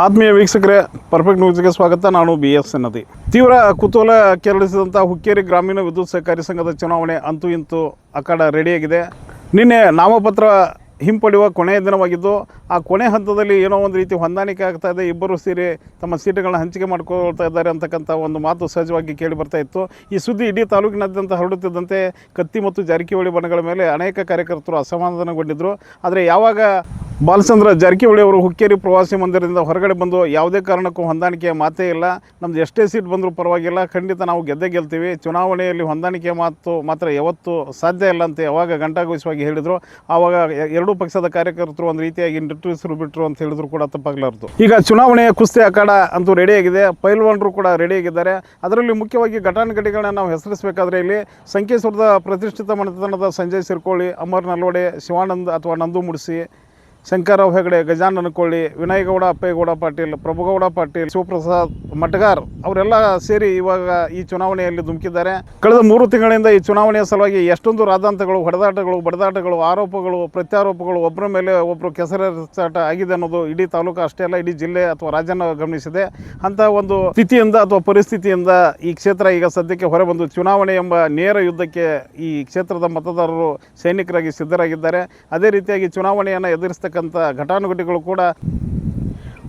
ಆತ್ಮೀಯ ವೀಕ್ಷಕರೇ ಪರ್ಫೆಕ್ಟ್ ನ್ಯೂಸ್ಗೆ ಸ್ವಾಗತ. ನಾನು ಬಿ ಎಸ್ ನದಿ ತೀವ್ರ ಕುತೂಹಲ ಕೆರಳಿಸಿದಂಥ ಹುಕ್ಕೇರಿ ಗ್ರಾಮೀಣ ವಿದ್ಯುತ್ ಸಹಕಾರಿ ಸಂಘದ ಚುನಾವಣೆ ಅಂತೂ ಇಂತೂ ಅಖಾಡ ರೆಡಿಯಾಗಿದೆ. ನಿನ್ನೆ ನಾಮಪತ್ರ ಹಿಂಪಡೆಯುವ ಕೊನೆಯ ದಿನವಾಗಿದ್ದು, ಆ ಕೊನೆ ಹಂತದಲ್ಲಿ ಏನೋ ಒಂದು ರೀತಿ ಹೊಂದಾಣಿಕೆ ಆಗ್ತಾ ಇದೆ. ಇಬ್ಬರು ಸೇರಿ ತಮ್ಮ ಸೀಟುಗಳನ್ನ ಹಂಚಿಕೆ ಮಾಡ್ಕೊಳ್ತಾ ಇದ್ದಾರೆ ಅಂತಕ್ಕಂಥ ಒಂದು ಮಾತು ಸಹಜವಾಗಿ ಕೇಳಿ ಬರ್ತಾ ಇತ್ತು. ಈ ಸುದ್ದಿ ಇಡೀ ತಾಲೂಕಿನಾದ್ಯಂತ ಹರಡುತ್ತಿದ್ದಂತೆ ಕತ್ತಿ ಮತ್ತು ಜಾರಕಿಹೊಳಿ ಬಣಗಳ ಮೇಲೆ ಅನೇಕ ಕಾರ್ಯಕರ್ತರು ಅಸಮಾಧಾನಗೊಂಡಿದ್ದರು ಆದರೆ ಯಾವಾಗ ಬಾಲಚಂದ್ರ ಜಾರಕಿಹೊಳಿ ಅವರು ಹುಕ್ಕೇರಿ ಪ್ರವಾಸಿ ಮಂದಿರದಿಂದ ಹೊರಗಡೆ ಬಂದು ಯಾವುದೇ ಕಾರಣಕ್ಕೂ ಹೊಂದಾಣಿಕೆ ಮಾತೇ ಇಲ್ಲ. ನಮ್ದು ಎಷ್ಟೇ ಸೀಟ್ ಬಂದರೂ ಪರವಾಗಿಲ್ಲ. ಖಂಡಿತ ನಾವು ಗೆದ್ದೇ ಗೆಲ್ತೀವಿ. ಚುನಾವಣೆಯಲ್ಲಿ ಹೊಂದಾಣಿಕೆ ಮಾತು ಮಾತ್ರ ಯಾವತ್ತೂ ಸಾಧ್ಯ ಇಲ್ಲ ಅಂತ ಯಾವಾಗ ಗಂಟಾಘೋಷವಾಗಿ ಹೇಳಿದರು. ಆವಾಗ ಎರಡೂ ಪಕ್ಷದ ಕಾರ್ಯಕರ್ತರು ಒಂದು ರೀತಿಯಾಗಿ ನಿಟ್ಟುಸಿರು ಬಿಟ್ಟರು ಅಂತ ಹೇಳಿದ್ರು ಕೂಡ ತಪ್ಪಾಗಲಾರದು. ಈಗ ಚುನಾವಣೆಯ ಕುಸ್ತಿ ಅಖಾಡ ಅಂತೂ ರೆಡಿಯಾಗಿದೆ ಪೈಲ್ವಾನರು ಕೂಡ ರೆಡಿಯಾಗಿದ್ದಾರೆ ಅದರಲ್ಲಿ ಮುಖ್ಯವಾಗಿ ಘಟಾನುಘಟಿಗಳನ್ನ ನಾವು ಹೆಸರಿಸಬೇಕಾದ್ರೆ ಇಲ್ಲಿ ಸಂಕೇಶ್ವರದ ಪ್ರತಿಷ್ಠಿತ ಮನೆತನದ ಸಂಜಯ್ ಸಿರ್ಕೋಳಿ, ಅಮರ್ ನಲ್ವಡೆ, ಶಿವಾನಂದ್ ಅಥವಾ ನಂದು ಮುಡಿಸಿ ಶಂಕರರಾವ್ ಹೆಗಡೆ, ಗಜಾನನ ಕೊಳ್ಳಿ ವಿನಯಗೌಡ ಅಪ್ಪೇಗೌಡ ಪಾಟೀಲ್, ಪ್ರಭುಗೌಡ ಪಾಟೀಲ್, ಶಿವಪ್ರಸಾದ್ ಮಟ್ಗಾರ್ ಅವರೆಲ್ಲ ಸೇರಿ ಇವಾಗ ಈ ಚುನಾವಣೆಯಲ್ಲಿ ಧುಮುಕಿದ್ದಾರೆ. ಕಳೆದ ಮೂರು ತಿಂಗಳಿಂದ ಈ ಚುನಾವಣೆಯ ಸಲುವಾಗಿ ಎಷ್ಟೊಂದು ರಾದಾಂತಗಳು ಹೊಡೆದಾಟಗಳು, ಬಡದಾಟಗಳು, ಆರೋಪಗಳು, ಪ್ರತ್ಯಾರೋಪಗಳು ಒಬ್ಬರ ಮೇಲೆ ಒಬ್ಬರು ಕೆಸರಾಟ ಆಗಿದೆ ಅನ್ನೋದು ಇಡೀ ತಾಲೂಕು ಅಷ್ಟೇ ಅಲ್ಲ, ಇಡೀ ಜಿಲ್ಲೆ ಅಥವಾ ರಾಜ್ಯನ ಗಮನಿಸಿದೆ. ಅಂತ ಒಂದು ಸ್ಥಿತಿಯಿಂದ ಅಥವಾ ಪರಿಸ್ಥಿತಿಯಿಂದ ಈ ಕ್ಷೇತ್ರ ಈಗ ಸದ್ಯಕ್ಕೆ ಹೊರಬಂದು ಚುನಾವಣೆ ಎಂಬ ನೇರ ಯುದ್ಧಕ್ಕೆ ಈ ಕ್ಷೇತ್ರದ ಮತದಾರರು ಸೈನಿಕರಾಗಿ ಸಿದ್ಧರಾಗಿದ್ದಾರೆ. ಅದೇ ರೀತಿಯಾಗಿ ಚುನಾವಣೆಯನ್ನು ಎದುರಿಸ್ತಕ್ಕಂಥ ಘಟಾನುಘಟಿಗಳು ಕೂಡ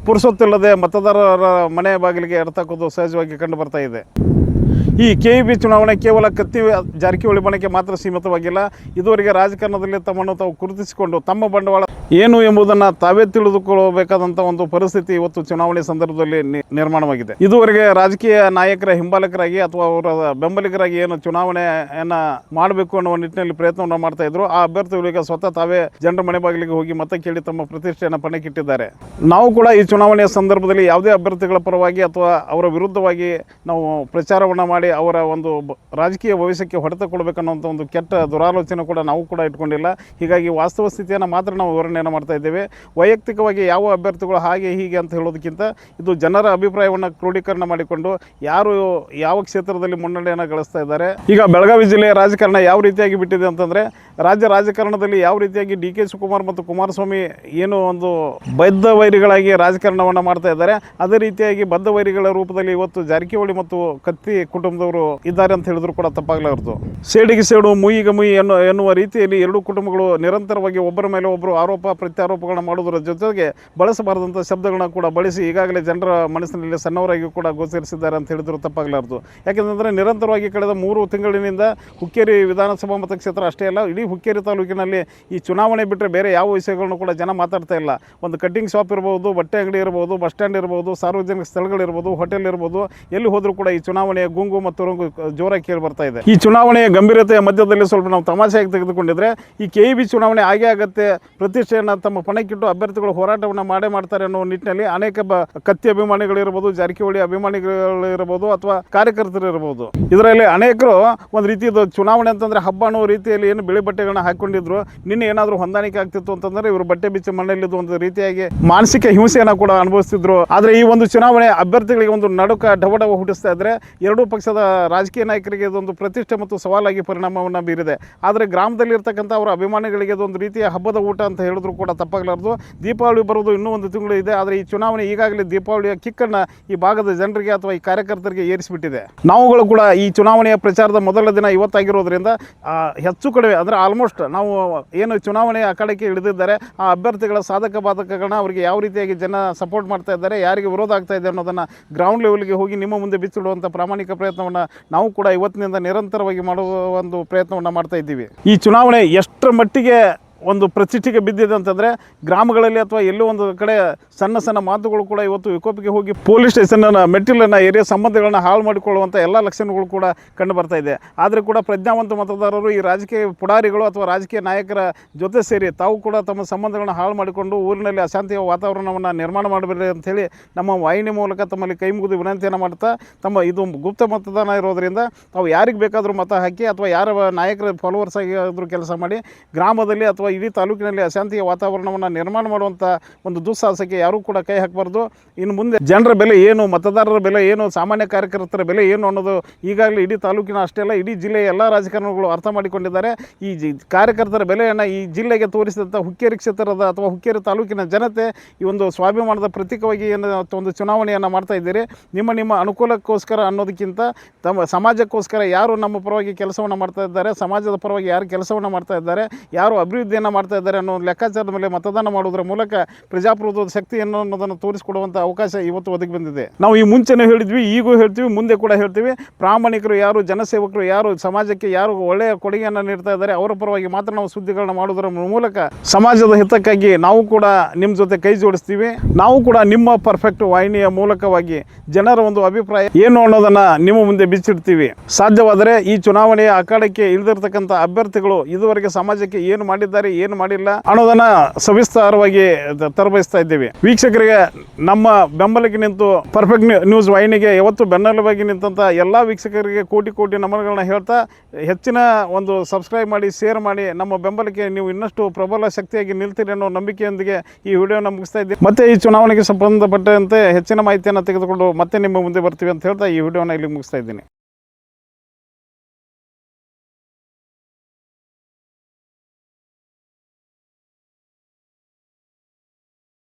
ಪುರುಸೊತ್ತಿಲ್ಲದೆ ಮತದಾರರ ಮನೆ ಬಾಗಿಲಿಗೆ ಇರತಕ್ಕದ್ದು ಸಹಜವಾಗಿ ಕಂಡು ಬರ್ತಾ ಇದೆ. ಈ ಕೆ ಬಿ ಚುನಾವಣೆ ಕೇವಲ ಕತ್ತಿ ಜಾರಕಿಹೊಳಿ ಬಣಕ್ಕೆ ಮಾತ್ರ ಸೀಮಿತವಾಗಿಲ್ಲ. ಇದುವರೆಗೆ ರಾಜಕಾರಣದಲ್ಲಿ ತಮ್ಮನ್ನು ತಾವು ಗುರುತಿಸಿಕೊಂಡು ತಮ್ಮ ಬಂಡವಾಳ ಏನು ಎಂಬುದನ್ನು ತಾವೇ ತಿಳಿದುಕೊಳ್ಳಬೇಕಾದಂಥ ಒಂದು ಪರಿಸ್ಥಿತಿ ಇವತ್ತು ಚುನಾವಣೆ ಸಂದರ್ಭದಲ್ಲಿ ನಿರ್ಮಾಣವಾಗಿದೆ. ಇದುವರೆಗೆ ರಾಜಕೀಯ ನಾಯಕರ ಹಿಂಬಾಲಕರಾಗಿ ಅಥವಾ ಅವರ ಬೆಂಬಲಿಗರಾಗಿ ಏನು ಚುನಾವಣೆಯನ್ನ ಮಾಡಬೇಕು ಅನ್ನೋ ನಿಟ್ಟಿನಲ್ಲಿ ಪ್ರಯತ್ನವನ್ನು ಮಾಡ್ತಾ ಇದ್ರು. ಆ ಅಭ್ಯರ್ಥಿಗಳು ಈಗ ಸ್ವತಃ ತಾವೇ ಜನರ ಮನೆ ಬಾಗಿಲಿಗೆ ಹೋಗಿ ಮತ ಕೇಳಿ ತಮ್ಮ ಪ್ರತಿಷ್ಠೆಯನ್ನು ಪಣಕ್ಕಿಟ್ಟಿದ್ದಾರೆ. ನಾವು ಕೂಡ ಈ ಚುನಾವಣೆಯ ಸಂದರ್ಭದಲ್ಲಿ ಯಾವುದೇ ಅಭ್ಯರ್ಥಿಗಳ ಪರವಾಗಿ ಅಥವಾ ಅವರ ವಿರುದ್ಧವಾಗಿ ನಾವು ಪ್ರಚಾರವನ್ನು ಮಾಡಿ ಅವರ ಒಂದು ರಾಜಕೀಯ ಭವಿಷ್ಯಕ್ಕೆ ಹೊಡೆತ ಕೊಡಬೇಕನ್ನುವಂಥ ಒಂದು ಕೆಟ್ಟ ದುರಾಲೋಚನೆ ಕೂಡ ನಾವು ಕೂಡ ಇಟ್ಕೊಂಡಿಲ್ಲ. ಹೀಗಾಗಿ ವಾಸ್ತವ ಸ್ಥಿತಿಯನ್ನು ಮಾತ್ರ ನಾವು ವಿವರಣೆಯನ್ನು ಮಾಡ್ತಾ ಇದ್ದೇವೆ. ವೈಯಕ್ತಿಕವಾಗಿ ಯಾವ ಅಭ್ಯರ್ಥಿಗಳು ಹಾಗೆ ಹೀಗೆ ಅಂತ ಹೇಳೋದಕ್ಕಿಂತ ಇದು ಜನರ ಅಭಿಪ್ರಾಯವನ್ನು ಕ್ರೋಢೀಕರಣ ಮಾಡಿಕೊಂಡು ಯಾರು ಯಾವ ಕ್ಷೇತ್ರದಲ್ಲಿ ಮುನ್ನಡೆಯನ್ನು ಗಳಿಸ್ತಾ ಇದ್ದಾರೆ. ಈಗ ಬೆಳಗಾವಿ ಜಿಲ್ಲೆಯ ರಾಜಕಾರಣ ಯಾವ ರೀತಿಯಾಗಿ ಬಿಟ್ಟಿದೆ ಅಂತಂದರೆ ರಾಜ್ಯ ರಾಜಕಾರಣದಲ್ಲಿ ಯಾವ ರೀತಿಯಾಗಿ ಡಿ ಕೆ ಶಿವಕುಮಾರ್ ಮತ್ತು ಕುಮಾರಸ್ವಾಮಿ ಏನು ಒಂದು ಬದ್ಧ ವೈರಿಗಳಾಗಿ ರಾಜಕಾರಣವನ್ನು ಮಾಡ್ತಾ ಇದ್ದಾರೆ, ಅದೇ ರೀತಿಯಾಗಿ ಬದ್ಧ ವೈರಿಗಳ ರೂಪದಲ್ಲಿ ಇವತ್ತು ಜಾರಕಿಹೊಳಿ ಮತ್ತು ಕತ್ತಿ ಕುಟುಂಬದವರು ಇದ್ದಾರೆ ಅಂತ ಹೇಳಿದ್ರು ಕೂಡ ತಪ್ಪಾಗಲಾರದು. ಸೇಡಿಗೆ ಸೇಡು ಮುಯಿಗೆ ಮುಯಿ ಎನ್ನು ಎನ್ನುವ ರೀತಿಯಲ್ಲಿ ಎರಡೂ ಕುಟುಂಬಗಳು ನಿರಂತರವಾಗಿ ಒಬ್ಬರ ಮೇಲೆ ಒಬ್ಬರು ಆರೋಪ, ಪ್ರತ್ಯಾರೋಪಗಳನ್ನ ಮಾಡುವುದರ ಜೊತೆಗೆ ಬಳಸಬಾರದಂಥ ಶಬ್ದಗಳನ್ನ ಕೂಡ ಬಳಸಿ ಈಗಾಗಲೇ ಜನರ ಮನಸ್ಸಿನಲ್ಲಿ ಸಣ್ಣವರಾಗಿ ಕೂಡ ಗೋಚರಿಸಿದ್ದಾರೆ ಅಂತ ಹೇಳಿದ್ರು ತಪ್ಪಾಗಲಾರದು. ಯಾಕೆಂದರೆ ನಿರಂತರವಾಗಿ ಕಳೆದ ಮೂರು ತಿಂಗಳಿನಿಂದ ಹುಕ್ಕೇರಿ ವಿಧಾನಸಭಾ ಮತಕ್ಷೇತ್ರ ಅಷ್ಟೇ ಅಲ್ಲ, ಇಡೀ ಹುಕ್ಕೇರಿ ತಾಲೂಕಿನಲ್ಲಿ ಈ ಚುನಾವಣೆ ಬಿಟ್ಟರೆ ಬೇರೆ ಯಾವ ವಿಷಯಗಳನ್ನು ಕೂಡ ಜನ ಮಾತಾಡ್ತಾ ಇಲ್ಲ. ಒಂದು ಕಟ್ಟಿಂಗ್ ಶಾಪ್ ಇರ್ಬೋದು, ಬಟ್ಟೆ ಅಂಗಡಿ ಇರ್ಬೋದು, ಬಸ್ ಸ್ಟ್ಯಾಂಡ್ ಇರ್ಬೋದು, ಸಾರ್ವಜನಿಕ ಸ್ಥಳಗಳಿರ್ಬೋದು, ಹೋಟೆಲ್ ಇರ್ಬೋದು, ಎಲ್ಲಿ ಹೋದರೂ ಕೂಡ ಈ ಚುನಾವಣೆಯ ಗುಂಗು ಮತ್ತು ರಂಗು ಜೋರಾಗಿ ಕೇಳಿ ಬರ್ತಾ ಇದೆ. ಈ ಚುನಾವಣೆಯ ಗಂಭೀರತೆಯ ಮಧ್ಯದಲ್ಲಿ ಸ್ವಲ್ಪ ನಾವು ತಮಾಷೆಯಾಗಿ ತೆಗೆದುಕೊಂಡಿದ್ರೆ, ಈ ಕೆ ಬಿ ಚುನಾವಣೆ ಆಗೇ ಆಗತ್ತೆ, ಪ್ರತಿಷ್ಠೆಯನ್ನು ತಮ್ಮ ಪಣಕ್ಕಿಟ್ಟು ಅಭ್ಯರ್ಥಿಗಳು ಹೋರಾಟವನ್ನು ಮಾಡೇ ಮಾಡ್ತಾರೆ ಅನ್ನೋ ನಿಟ್ಟಿನಲ್ಲಿ ಅನೇಕ ಬ, ಕತ್ತಿ ಅಭಿಮಾನಿಗಳಿರ್ಬೋದು ಜಾರಕಿಹೊಳಿ ಅಭಿಮಾನಿಗಳಿರ್ಬೋದು ಅಥವಾ ಕಾರ್ಯಕರ್ತರು ಇರಬಹುದು ಇದರಲ್ಲಿ ಅನೇಕರು ಒಂದು ರೀತಿಯದು ಚುನಾವಣೆ ಅಂತಂದ್ರೆ ಹಬ್ಬ ಅನ್ನೋ ರೀತಿಯಲ್ಲಿ ಏನು ಬಿಳಿ ಬಟ್ಟೆಗಳನ್ನ ಹಾಕೊಂಡಿದ್ರು, ನಿನ್ನೆ ಏನಾದರೂ ಹೊಂದಾಣಿಕೆ ಆಗ್ತಿತ್ತು ಅಂತಂದ್ರೆ ಇವರು ಬಟ್ಟೆ ಬಿಚ್ಚಿ ಮಣ್ಣಲ್ಲಿದ್ದು ಒಂದು ರೀತಿಯಾಗಿ ಮಾನಸಿಕ ಹಿಂಸೆಯನ್ನು ಕೂಡ ಅನುಭವಿಸ್ತಿದ್ರು. ಆದರೆ ಈ ಒಂದು ಚುನಾವಣೆ ಅಭ್ಯರ್ಥಿಗಳಿಗೆ ಒಂದು ನಡುಕ ಡವಡವ ಹುಟ್ಟಿಸ್ತಾ ಇದ್ರೆ, ಎರಡೂ ಪಕ್ಷದ ರಾಜಕೀಯ ನಾಯಕರಿಗೆ ಇದೊಂದು ಪ್ರತಿಷ್ಠೆ ಮತ್ತು ಸವಾಲಾಗಿ ಪರಿಣಾಮವನ್ನು ಬೀರಿದೆ. ಆದರೆ ಗ್ರಾಮದಲ್ಲಿರ್ತಕ್ಕಂಥ ಅವರ ಅಭಿಮಾನಿಗಳಿಗೆ ಇದೊಂದು ರೀತಿಯ ಹಬ್ಬದ ಊಟ ಅಂತ ಹೇಳಿದ್ರು ಕೂಡ ತಪ್ಪಾಗಲಾರ್ದು. ದೀಪಾವಳಿ ಬರೋದು ಇನ್ನೂ ಒಂದು ತಿಂಗಳು ಇದೆ. ಆದರೆ ಈ ಚುನಾವಣೆ ಈಗಾಗಲೇ ದೀಪಾವಳಿಯ ಕಿಕ್ಕನ್ನು ಈ ಭಾಗದ ಜನರಿಗೆ ಅಥವಾ ಈ ಕಾರ್ಯಕರ್ತರಿಗೆ ಏರಿಸಿಬಿಟ್ಟಿದೆ. ನಾವುಗಳು ಕೂಡ ಈ ಚುನಾವಣೆಯ ಪ್ರಚಾರದ ಮೊದಲ ದಿನ ಇವತ್ತಾಗಿರೋದ್ರಿಂದ ಹೆಚ್ಚು ಕಡಿಮೆ ಅಂದರೆ ಆಲ್ಮೋಸ್ಟ್ ನಾವು ಏನು ಚುನಾವಣೆ ಅಖಾಡಕ್ಕೆ ಇಳಿದಿದ್ದಾರೆ, ಆ ಅಭ್ಯರ್ಥಿಗಳ ಸಾಧಕ ಬಾಧಕಗಳನ್ನ ಅವರಿಗೆ ಯಾವ ರೀತಿಯಾಗಿ ಜನ ಸಪೋರ್ಟ್ ಮಾಡ್ತಾ ಇದ್ದಾರೆ, ಯಾರಿಗೆ ವಿರೋಧ ಆಗ್ತಾ ಇದೆ ಅನ್ನೋದನ್ನು ಗ್ರೌಂಡ್ ಲೆವೆಲ್ಗೆ ಹೋಗಿ ನಿಮ್ಮ ಮುಂದೆ ಬಿಚ್ಚಿಡುವಂಥ ಪ್ರಾಮಾಣಿಕ ಪ್ರಯತ್ನವನ್ನು ನಾವು ಕೂಡ ಇವತ್ತಿನಿಂದ ನಿರಂತರವಾಗಿ ಮಾಡುವ ಒಂದು ಪ್ರಯತ್ನವನ್ನು ಮಾಡ್ತಾ ಇದ್ದೀವಿ. ಈ ಚುನಾವಣೆ ಎಷ್ಟರ ಮಟ್ಟಿಗೆ ಒಂದು ಪ್ರತಿಷ್ಠೆಗೆ ಬಿದ್ದಿದೆ ಅಂತಂದರೆ ಗ್ರಾಮಗಳಲ್ಲಿ ಅಥವಾ ಎಲ್ಲೋ ಒಂದು ಕಡೆ ಸಣ್ಣ ಸಣ್ಣ ಮಾತುಗಳು ಕೂಡ ಇವತ್ತು ವಿಕೋಪಕ್ಕೆ ಹೋಗಿ ಪೊಲೀಸ್ ಸ್ಟೇಷನ್ನ ಮೆಟ್ಟಿಲನ್ನು, ಏರಿಯಾ ಸಂಬಂಧಗಳನ್ನ ಹಾಳು ಮಾಡಿಕೊಳ್ಳುವಂಥ ಎಲ್ಲ ಲಕ್ಷಣಗಳು ಕೂಡ ಕಂಡು ಬರ್ತಾ ಇದೆ. ಆದರೆ ಕೂಡ ಪ್ರಜ್ಞಾವಂತ ಮತದಾರರು ಈ ರಾಜಕೀಯ ಪುಡಾರಿಗಳು ಅಥವಾ ರಾಜಕೀಯ ನಾಯಕರ ಜೊತೆ ಸೇರಿ ತಾವು ಕೂಡ ತಮ್ಮ ಸಂಬಂಧಗಳನ್ನ ಹಾಳು ಮಾಡಿಕೊಂಡು ಊರಿನಲ್ಲಿ ಅಶಾಂತಿಯ ವಾತಾವರಣವನ್ನು ನಿರ್ಮಾಣ ಮಾಡಬೇಡಿ ಅಂಥೇಳಿ ನಮ್ಮ ವಾಹಿನಿ ಮೂಲಕ ತಮ್ಮಲ್ಲಿ ಕೈ ಮುಗಿದು ವಿನಂತಿಯನ್ನು ಮಾಡ್ತಾ ತಮ್ಮ ಇದು ಗುಪ್ತ ಮತದಾನ ಇರೋದರಿಂದ ತಾವು ಯಾರಿಗೆ ಬೇಕಾದರೂ ಮತ ಹಾಕಿ ಅಥವಾ ಯಾರ ನಾಯಕರ ಫಾಲೋವರ್ಸ್ ಆಗಿ ಆದರೂ ಕೆಲಸ ಮಾಡಿ ಗ್ರಾಮದಲ್ಲಿ ಅಥವಾ ಇಡೀ ತಾಲೂಕಿನಲ್ಲಿ ಅಶಾಂತಿಯ ವಾತಾವರಣವನ್ನು ನಿರ್ಮಾಣ ಮಾಡುವಂಥ ಒಂದು ದುಸ್ಸಾಹಸಕ್ಕೆ ಯಾರೂ ಕೂಡ ಕೈ ಹಾಕಬಾರ್ದು. ಇನ್ನು ಮುಂದೆ ಜನರ ಬೆಲೆ ಏನು, ಮತದಾರರ ಬೆಲೆ ಏನು, ಸಾಮಾನ್ಯ ಕಾರ್ಯಕರ್ತರ ಬೆಲೆ ಏನು ಅನ್ನೋದು ಈಗಾಗಲೇ ಇಡೀ ತಾಲೂಕಿನ ಅಷ್ಟೇ ಅಲ್ಲ, ಇಡೀ ಜಿಲ್ಲೆಯ ಎಲ್ಲ ರಾಜಕಾರಣಿಗಳು ಅರ್ಥ ಮಾಡಿಕೊಂಡಿದ್ದಾರೆ. ಈ ಜಿ, ಕಾರ್ಯಕರ್ತರ ಬೆಲೆಯನ್ನು ಈ ಜಿಲ್ಲೆಗೆ ತೋರಿಸಿದಂಥ ಹುಕ್ಕೇರಿ ಕ್ಷೇತ್ರದ ಅಥವಾ ಹುಕ್ಕೇರಿ ತಾಲೂಕಿನ ಜನತೆ ಈ ಒಂದು ಸ್ವಾಭಿಮಾನದ ಪ್ರತೀಕವಾಗಿ ಏನು ಒಂದು ಚುನಾವಣೆಯನ್ನು ಮಾಡ್ತಾ ಇದ್ದೀರಿ. ನಿಮ್ಮ ನಿಮ್ಮ ಅನುಕೂಲಕ್ಕೋಸ್ಕರ ಅನ್ನೋದಕ್ಕಿಂತ ತಮ್ಮ ಸಮಾಜಕ್ಕೋಸ್ಕರ ಯಾರು ನಮ್ಮ ಪರವಾಗಿ ಕೆಲಸವನ್ನು ಮಾಡ್ತಾ ಇದ್ದಾರೆ, ಸಮಾಜದ ಪರವಾಗಿ ಯಾರು ಕೆಲಸವನ್ನು ಮಾಡ್ತಾ ಇದ್ದಾರೆ, ಯಾರು ಅಭಿವೃದ್ಧಿಯನ್ನು ಮಾಡ್ತಾ ಇದ್ದಾರೆ ಅನ್ನೋ ಲೆಕ್ಕಾಚಾರದ ಮೇಲೆ ಮತದಾನ ಮಾಡೋದ್ರ ಮೂಲಕ ಪ್ರಜಾಪ್ರಭುತ್ವದ ಶಕ್ತಿಯನ್ನು ಅನ್ನೋದನ್ನು ತೋರಿಸಿಕೊಡುವಂಥ ಅವಕಾಶ ಇವತ್ತು ಒದಗಿ ಬಂದಿದೆ. ನಾವು ಈ ಮುಂಚೆನೂ ಹೇಳಿದ್ವಿ, ಈಗೂ ಹೇಳ್ತೀವಿ, ಮುಂದೆ ಕೂಡ ಹೇಳ್ತೀವಿ. ಪ್ರಾಮಾಣಿಕರು ಯಾರು, ಜನಸೇವಕರು ಯಾರು, ಸಮಾಜಕ್ಕೆ ಯಾರು ಒಳ್ಳೆಯ ಕೊಡುಗೆಯನ್ನು ನೀಡ್ತಾ ಇದ್ದಾರೆ, ಅವರ ಪರವಾಗಿ ಮಾತ್ರ ನಾವು ಸುದ್ದಿಗಳನ್ನ ಮಾಡೋದರ ಮೂಲಕ ಸಮಾಜದ ಹಿತಕ್ಕಾಗಿ ನಾವು ಕೂಡ ನಿಮ್ಮ ಜೊತೆ ಕೈ ಜೋಡಿಸ್ತೀವಿ. ನಾವು ಕೂಡ ನಿಮ್ಮ ಪರ್ಫೆಕ್ಟ್ ವಾಹಿನಿಯ ಮೂಲಕವಾಗಿ ಜನರ ಒಂದು ಅಭಿಪ್ರಾಯ ಏನು ಅನ್ನೋದನ್ನ ನಿಮ್ಮ ಮುಂದೆ ಬಿಚ್ಚಿಡ್ತೀವಿ. ಸಾಧ್ಯವಾದರೆ ಈ ಚುನಾವಣೆಯ ಅಖಾಡಕ್ಕೆ ಇಳಿದಿರ್ತಕ್ಕಂಥ ಅಭ್ಯರ್ಥಿಗಳು ಇದುವರೆಗೆ ಸಮಾಜಕ್ಕೆ ಏನು ಮಾಡಿದ್ದಾರೆ ಏನು ಮಾಡಿಲ್ಲ ಅನ್ನೋದನ್ನ ಸವಿಸ್ತಾರವಾಗಿ ತರಬಯಸ್ತಾ ಇದ್ದೇವೆ. ವೀಕ್ಷಕರಿಗೆ ನಮ್ಮ ಬೆಂಬಲಕ್ಕೆ ನಿಂತು ಪರ್ಫೆಕ್ಟ್ ನ್ಯೂಸ್ ವಾಹಿನಿಗೆ ಯಾವತ್ತು ಬೆನ್ನೆಲುಬಾಗಿ ನಿಂತಂತ ಎಲ್ಲ ವೀಕ್ಷಕರಿಗೆ ಕೋಟಿ ಕೋಟಿ ನಮನಗಳನ್ನ ಹೇಳ್ತಾ ಹೆಚ್ಚಿನ ಒಂದು ಸಬ್ಸ್ಕ್ರೈಬ್ ಮಾಡಿ ಶೇರ್ ಮಾಡಿ ನಮ್ಮ ಬೆಂಬಲಕ್ಕೆ ನೀವು ಇನ್ನಷ್ಟು ಪ್ರಬಲ ಶಕ್ತಿಯಾಗಿ ನಿಲ್ತೀರಿ ಅನ್ನೋ ನಂಬಿಕೆಯೊಂದಿಗೆ ಈ ವಿಡಿಯೋನ ಮುಗಿಸ್ತಾ ಇದ್ದೀವಿ. ಮತ್ತೆ ಈ ಚುನಾವಣೆಗೆ ಸಂಬಂಧಪಟ್ಟಂತೆ ಹೆಚ್ಚಿನ ಮಾಹಿತಿಯನ್ನು ತೆಗೆದುಕೊಂಡು ಮತ್ತೆ ನಿಮ್ಮ ಮುಂದೆ ಬರ್ತೀವಿ ಅಂತ ಹೇಳ್ತಾ ಈ ವಿಡಿಯೋನ ಇಲ್ಲಿ ಮುಗಿಸ್ತಾ ಇದ್ದೀನಿ.